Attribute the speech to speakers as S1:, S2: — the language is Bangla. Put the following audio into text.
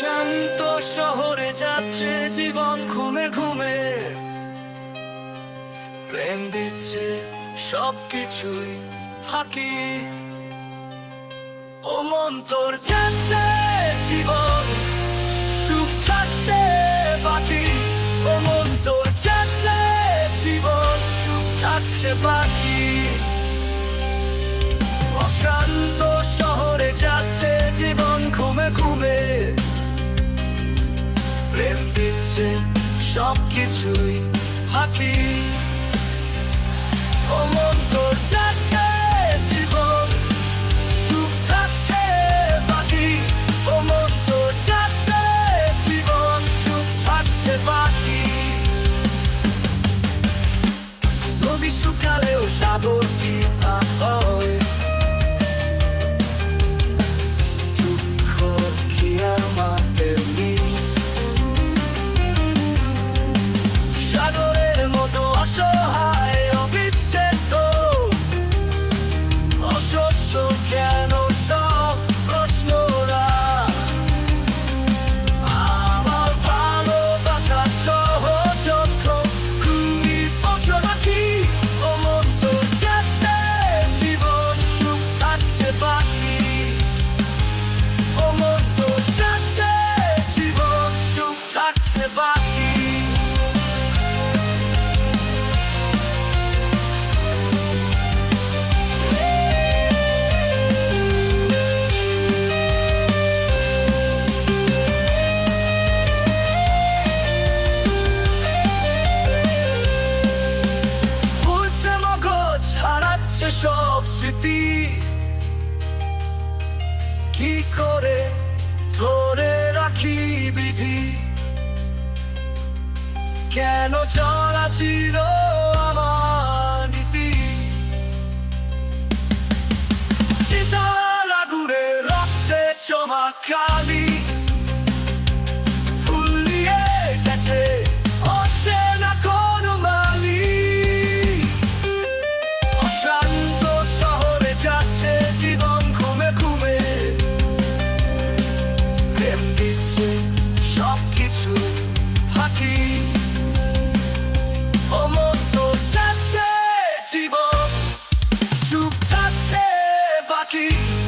S1: শান্ত শহরে যাচ্ছে, জীবন ঘুমে ঘুমে। প্রেম দিচ্ছে সবকিছুই ফাঁকি। ও মন তোর যাচ্ছে, জীবন সুখ থাকছে, বাকি। ও মন তোর যাচ্ছে, জীবন সুখ থাকছে, বাকি। অশান্ত শহরে যাচ্ছে, জীবন ঘুমে ঘুমে। দিচ্ছে সবকিছুই ফাঁকি ও মন তোর যাচ্ছে জীবন সুখ থাকছে বাকি ও মন তোর যাচ্ছে জীবন সুখ থাকছে বাকি নদী শুকালেও সাগর কি হারাচ্ছে সব স্মৃতি। কি করে কেন চলা ছিল আমার নীতি? ঘুরে রক্তে চমা কালী keep